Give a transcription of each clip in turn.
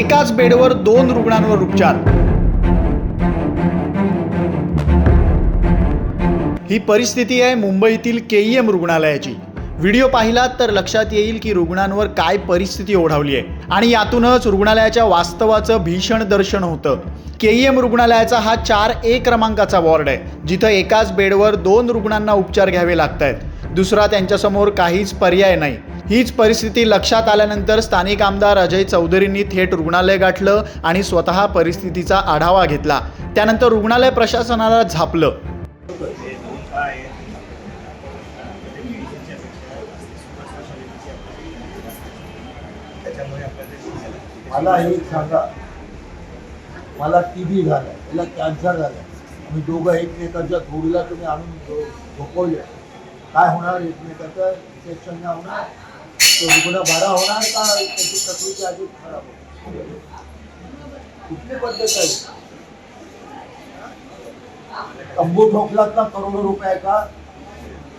एकाच बेडवर दोन रुग्णांवर उपचार. ही परिस्थिती आहे मुंबईतील केईएम रुग्णालयाची. व्हिडिओ पाहिलात तर लक्षात येईल की रुग्णांवर काय परिस्थिती ओढावली आहे. आणि यातूनच रुग्णालयाच्या वास्तवाचं भीषण दर्शन होतं. केईएम रुग्णालयाचा हा चार ए क्रमांकाचा वॉर्ड आहे जिथं एकाच बेडवर दोन रुग्णांना उपचार घ्यावे लागत आहेत दुसरा त्यांच्यासमोर काहीच पर्याय नाही. हीच परिस्थिती लक्षात आल्यानंतर स्थानिक आमदार अजय चौधरींनी थेट रुग्णालय गाठलं आणि स्वतः परिस्थितीचा आढावा घेतला. त्यानंतर रुग्णालय प्रशासनाला झापलं. मला हे सांगा. मला टी बी झाला मला कॅन्सर झाला. आम्ही दोघं एकमेकांच्या थोडीला तुम्ही आणून झोपवले. काय होणार एकमेकाचं? इन्फेक्शन नाही होणार? तो रुग्ण बरा होणार का त्याची प्रकृती अधिक खराब कुठली पद्धत आहे? तंबू ठोकलात ना करोडो रुपयाचा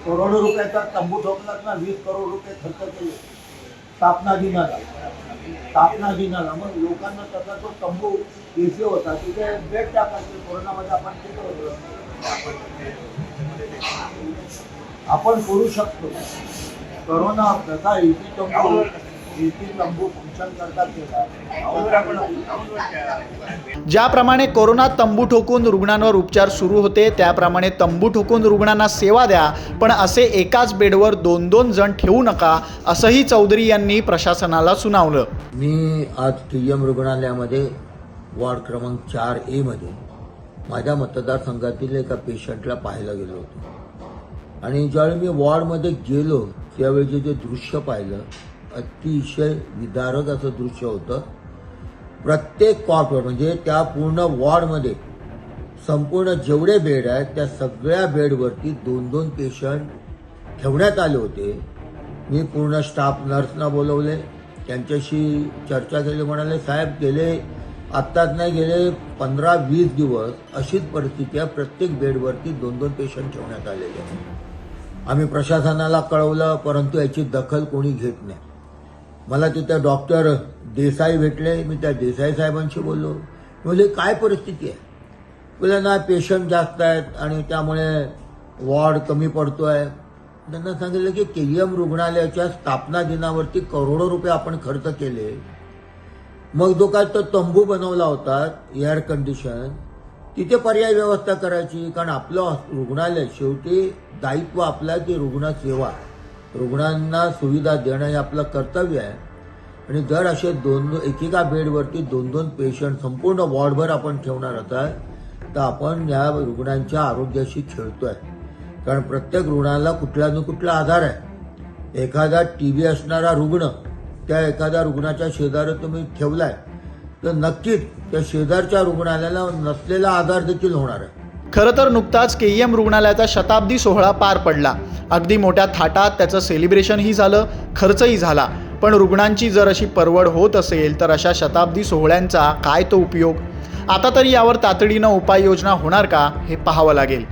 करोडो रुपयाचा तंबू ठोकलात ना वीस करोड रुपये खर्च केले. स्थापना दिनाला. स्थापना दिनाला. मग लोकांना त्याचा तो तंबू एसी होता. तिथे बेड टाकायचे. कोरोनामध्ये आपण केलं होतं. आपण करू शकतो. करोना कसा एसी तंबू एसी तंबू फंक्शन केला ज्याप्रमाणे कोरोना तंबू ठोकून रुग्णांवर उपचार सुरू होते त्याप्रमाणे तंबू ठोकून रुग्णांना सेवा द्या पण असे एकाच बेडवर दोन दोन जण ठेवू नका असंही चौधरी यांनी प्रशासनाला सुनावलं. मी आज टी एम रुग्णालयामध्ये वॉर्ड क्रमांक चार ए मध्ये माझ्या मतदारसंघातील एका पेशंटला पाहायला गेलो होतो. आणि ज्यावेळी मी वॉर्डमध्ये गेलो त्यावेळी जे दृश्य पाहिलं अतिशय विदारक असं दृश्य होतं. प्रत्येक कॉटवर म्हणजे त्या पूर्ण वॉर्डमध्ये संपूर्ण जेवढे बेड आहेत त्या सगळ्या बेडवरती दोन दोन पेशंट ठेवण्यात आले होते. मी पूर्ण स्टाफ नर्सना बोलवले त्यांच्याशी चर्चा केली म्हणाले साहेब गेले आत्ताच नाही गेले पंधरा वीस दिवस अशीच परिस्थिती आहे. प्रत्येक बेडवरती दोन दोन पेशंट ठेवण्यात आलेले आहेत. आम्ही प्रशासनाला कळवलं परंतु याची दखल कोणी घेत नाही. मला तिथं डॉक्टर देसाई भेटले मी त्या देसाई साहेबांशी बोललो. म्हणजे काय परिस्थिती आहे? बोला ना पेशंट जास्त आहेत आणि त्यामुळे वॉर्ड कमी पडतो आहे त्यांना सांगितलं की के एम रुग्णालयाच्या स्थापना दिनावरती करोडो रुपये आपण खर्च केले. मग जो काय तो तंबू बनवला होता एअर कंडिशन तिथे पर्याय व्यवस्था करायची. कारण आपलं रुग्णालय शेवटी दायित्व आपलं आहे की रुग्णसेवा रुग्णांना सुविधा देणं हे आपलं कर्तव्य आहे. आणि जर असे दोन एकेका बेडवरती दोन दोन पेशंट संपूर्ण वॉर्डभर आपण ठेवणार असाल तर आपण या रुग्णांच्या आरोग्याशी खेळतोय. कारण प्रत्येक रुग्णाला कुठला न कुठला आधार आहे. एखादा टी बी असणारा रुग्ण त्या एखाद्या रुग्णाच्या शेजारी तुम्ही ठेवलाय तर नक्कीच त्या शेजारच्या रुग्णालयाला नसलेला आधार देखील होणार आहे. खरं तर नुकताच के एम रुग्णालयाचा शताब्दी सोहळा पार पडला. अगदी मोठ्या थाटात त्याचं सेलिब्रेशनही झालं खर्चही झाला. पण रुग्णांची जर अशी परवड होत असेल तर अशा शताब्दी सोहळ्यांचा काय तो उपयोग? आता तरी यावर तातडीनं उपाययोजना होणार का हे पाहावं लागेल.